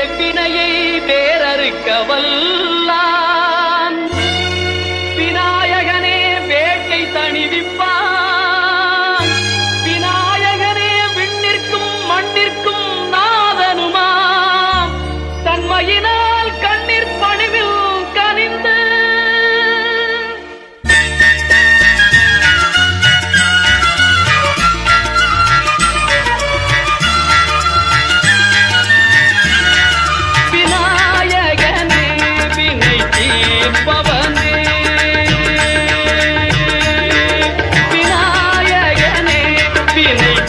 வெப்பினையை வேறறுக்க வல்லான் விநாயகனே வேட்டை தணிவிப்பான். விநாயகனே விண்ணிற்கும் மண்ணிற்கும் நாதனுமாம். தன்மையினார் வினை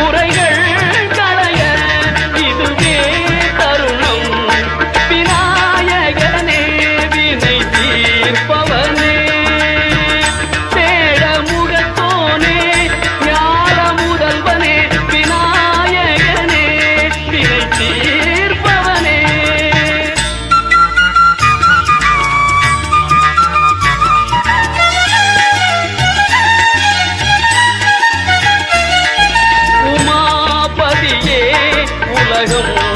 pura 爱生